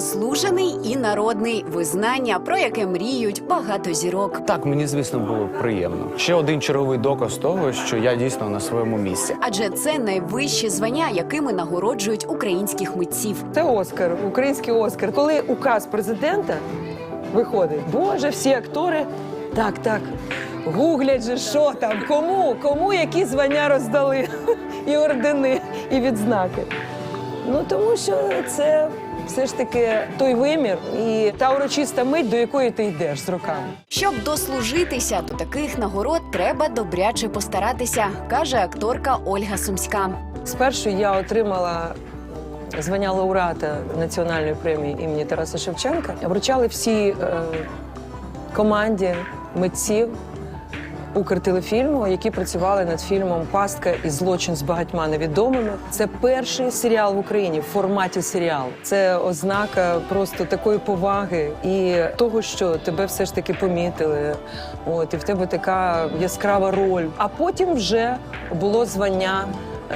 Заслужений і народний визнання, про яке мріють багато зірок. Так, мені звісно було приємно. Ще один черговий доказ того, що я дійсно на своєму місці. Адже це найвищі звання, якими нагороджують українських митців. Це Оскар, український Оскар. Коли указ президента виходить, боже, всі актори так, так. Гуглять же, що там, кому, кому які звання роздали, і ордени, і відзнаки. Ну тому що це все ж таки той вимір і та урочиста мить, до якої ти йдеш з роками. Щоб дослужитися до таких нагород, треба добряче постаратися, каже акторка Ольга Сумська. Спершу я отримала звання лауреата національної премії імені Тараса Шевченка. Вручали всі е, команді митців Укртелефільму, які працювали над фільмом Пастка і злочин з багатьма невідомими. Це перший серіал в Україні в форматі серіал. Це ознака просто такої поваги і того, що тебе все ж таки помітили. От і в тебе така яскрава роль. А потім вже було звання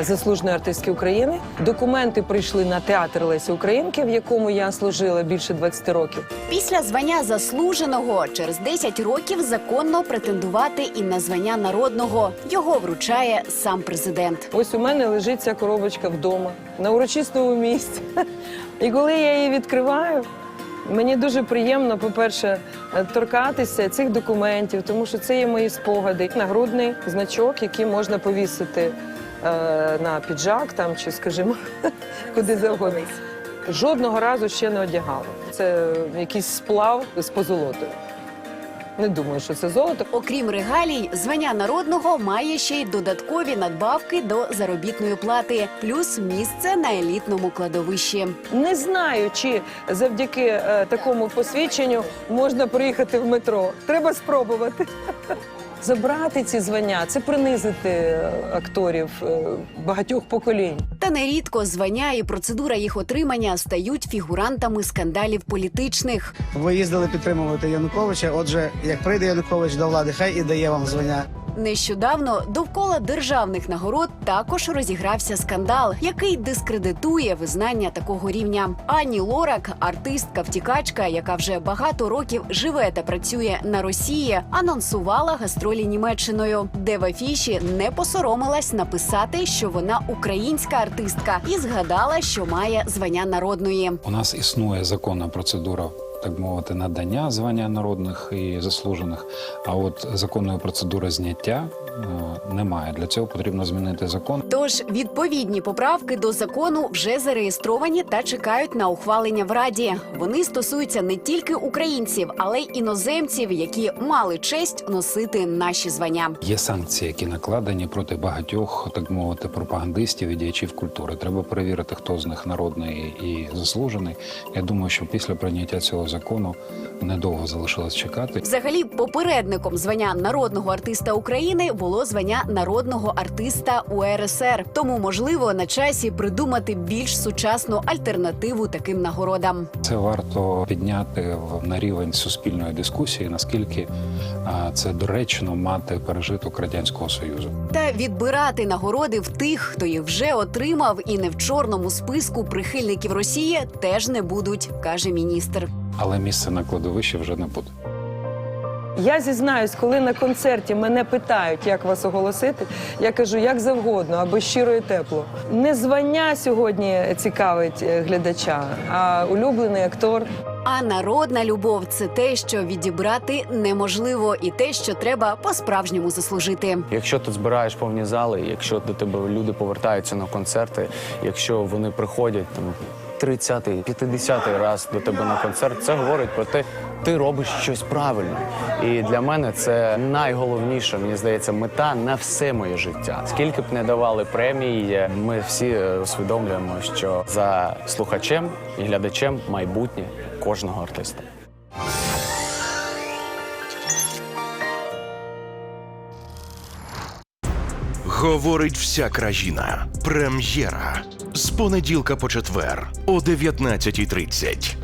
заслуженої артистки України. Документи прийшли на театр Лесі Українки, в якому я служила більше 20 років. Після звання заслуженого через 10 років законно претендувати і на звання народного. Його вручає сам президент. Ось у мене лежить ця коробочка вдома на урочистому місці. І коли я її відкриваю. Мені дуже приємно, по-перше, торкатися цих документів, тому що це є мої спогади. Нагрудний значок, який можна повісити на піджак там чи, скажімо, куди завгодно. Жодного разу ще не одягала. Це якийсь сплав з позолотою. Не думаю, що це золото. Окрім регалій, звання народного має ще й додаткові надбавки до заробітної плати, плюс місце на елітному кладовищі. Не знаю, чи завдяки е, такому посвідченню можна проїхати в метро. Треба спробувати. Забрати ці звання це принизити е, акторів е, багатьох поколінь. Та нерідко звання і процедура їх отримання стають фігурантами скандалів політичних. Ви їздили підтримувати Януковича. Отже, як прийде Янукович до влади, хай і дає вам звання. Нещодавно довкола державних нагород також розігрався скандал, який дискредитує визнання такого рівня. Ані Лорак, артистка втікачка, яка вже багато років живе та працює на Росії, анонсувала гастролі Німеччиною, де в афіші не посоромилась написати, що вона українська артистка, і згадала, що має звання народної. У нас існує законна процедура, так мовити, надання звання народних і заслужених. А от законної процедури зняття немає. Для цього потрібно змінити закон. Тож відповідні поправки до закону вже зареєстровані та чекають на ухвалення в Раді. Вони стосуються не тільки українців, але й іноземців, які мали честь носити наші звання. Є санкції, які накладені проти багатьох, так мовити, пропагандистів і діячів культури. Треба перевірити, хто з них народний і заслужений. Я думаю, що після прийняття цього закону недовго залишилось чекати. Взагалі, попередником звання народного артиста України було звання народного артиста УРСР. Тому можливо на часі придумати більш сучасну альтернативу таким нагородам. Це варто підняти на рівень суспільної дискусії, наскільки це доречно мати пережиток радянського союзу. Та відбирати нагороди в тих, хто їх вже отримав, і не в чорному списку прихильників Росії теж не будуть, каже міністр. Але місце на кладовищі вже не буде. Я зізнаюсь, коли на концерті мене питають, як вас оголосити, я кажу, як завгодно, аби щиро і тепло. Не звання сьогодні цікавить е, глядача, а улюблений актор. А народна любов це те, що відібрати неможливо, і те, що треба по-справжньому заслужити. Якщо ти збираєш повні зали, якщо до тебе люди повертаються на концерти, якщо вони приходять там 30-й, 50-й раз до тебе на концерт, це говорить про те, ти робиш щось правильно. І для мене це найголовніша, мені здається, мета на все моє життя. Скільки б не давали премії, ми всі е, усвідомлюємо, що за слухачем і глядачем майбутнє кожного артиста. Говорить вся країна. Прем'єра з понеділка по четвер о 19.30.